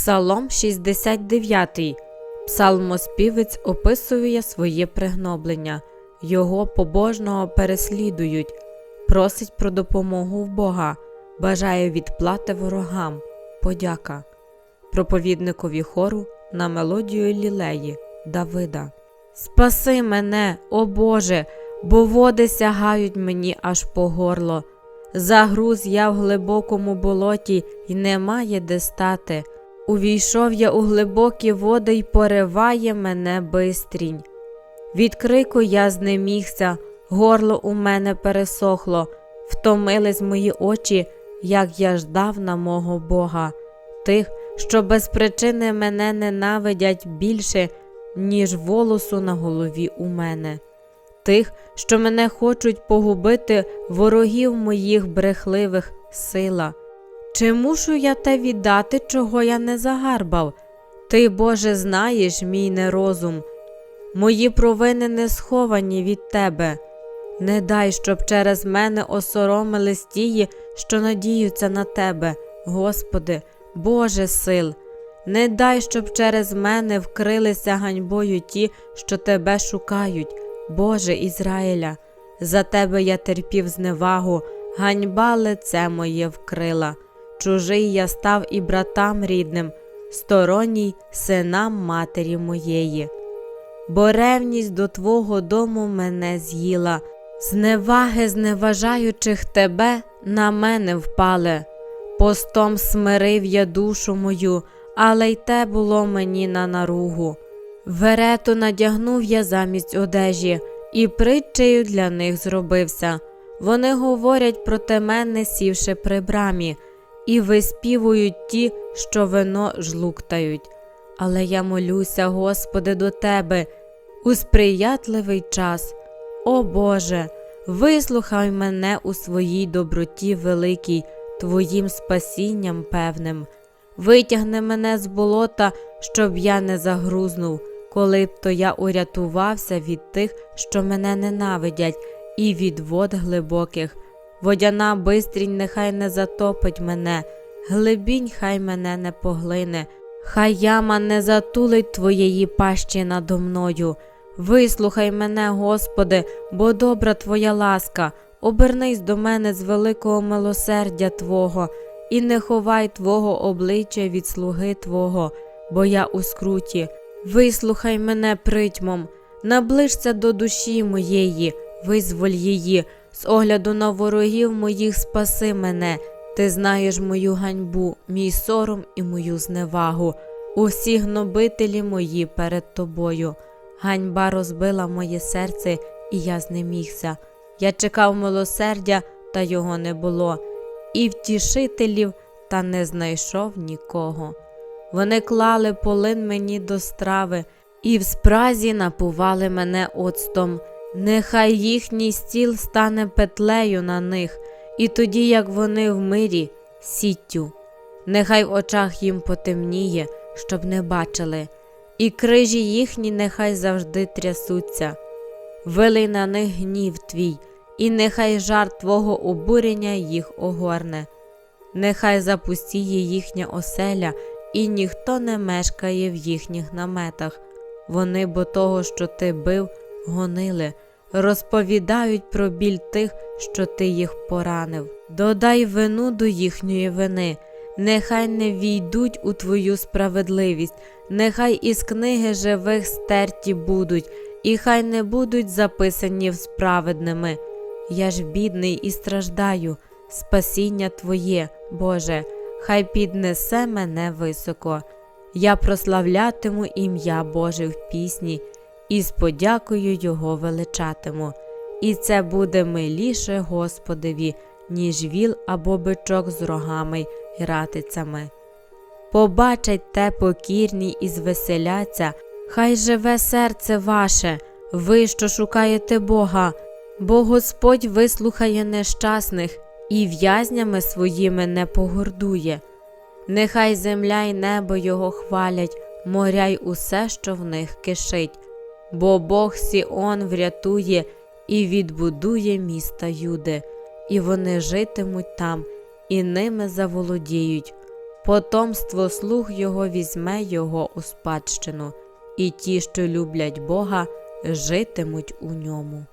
Псалом 69. Псалмоспівець описує своє пригноблення. Його побожного переслідують, просить про допомогу в Бога, бажає відплати ворогам, подяка. Проповідникові хору на мелодію лілеї Давида. Спаси мене, о Боже, бо води сягають мені аж по горло. Загруз я в глибокому болоті, й немає де стати. Увійшов я у глибокі води й пориває мене бистрінь. Від крику я знемігся, горло у мене пересохло, втомились мої очі, як я ждав на мого Бога, тих, що без причини мене ненавидять більше, ніж волосу на голові у мене, тих, що мене хочуть погубити ворогів моїх брехливих сила. Чи мушу я те віддати, чого я не загарбав? Ти, Боже, знаєш мій нерозум. Мої провини не сховані від Тебе. Не дай, щоб через мене осоромились тії, що надіються на Тебе, Господи, Боже сил. Не дай, щоб через мене вкрилися ганьбою ті, що Тебе шукають, Боже Ізраїля. За Тебе я терпів зневагу, ганьба лице моє вкрила. Чужий я став і братам рідним, сторонній синам матері моєї. Бо ревність до Твого дому мене з'їла, зневаги, зневажаючих тебе, на мене впали. Постом смирив я душу мою, але й те було мені на наругу. Верету надягнув я замість одежі, і притчею для них зробився. Вони говорять проти мене, сівши при брамі, і виспівують ті, що вино жлуктають. Але я молюся, Господи, до Тебе у сприятливий час. О Боже, вислухай мене у своїй доброті великій, Твоїм спасінням певним. Витягни мене з болота, щоб я не загрузнув, коли б то я урятувався від тих, що мене ненавидять, і від вод глибоких. Водяна бистрінь нехай не затопить мене, глибінь хай мене не поглине, хай яма не затулить твоєї пащі надо мною. Вислухай мене, Господи, бо добра Твоя ласка, обернись до мене з великого милосердя Твого, і не ховай Твого обличчя від слуги Твого, бо я у скруті. Вислухай мене притьмом, наближся до душі моєї, визволь її, з огляду на ворогів моїх спаси мене. Ти знаєш мою ганьбу, мій сором і мою зневагу, усі гнобителі мої перед тобою. Ганьба розбила моє серце, і я знемігся. Я чекав милосердя, та його не було, і втішителів, та не знайшов нікого. Вони клали полин мені до страви, і в спразі напували мене оцтом. Нехай їхній стіл стане петлею на них, і тоді, як вони в мирі, сіттю. Нехай в очах їм потемніє, щоб не бачили і крижі їхні нехай завжди трясуться. Вилий на них гнів твій, і нехай жар твого обурення їх огорне, нехай запустіє їхня оселя, і ніхто не мешкає в їхніх наметах. Вони, бо того, що ти бив, гонили, розповідають про біль тих, що ти їх поранив. Додай вину до їхньої вини нехай не війдуть у твою справедливість, нехай із книги живих стерті будуть, і хай не будуть записані в справедними. Я ж бідний і страждаю, спасіння Твоє, Боже, хай піднесе мене високо. Я прославлятиму ім'я Боже в пісні, і з подякою Його величатиму. І це буде миліше Господеві, ніж віл або бичок з рогами й ратицями. Побачать те покірні і звеселяться, хай живе серце ваше, ви, що шукаєте Бога, бо Господь вислухає нещасних і в'язнями своїми не погордує. Нехай земля й небо Його хвалять, моря й усе, що в них кишить, бо Бог Сіон врятує і відбудує міста Юди, і вони житимуть там і ними заволодіють. Потомство слуг його візьме його у спадщину, і ті, що люблять Бога, житимуть у ньому.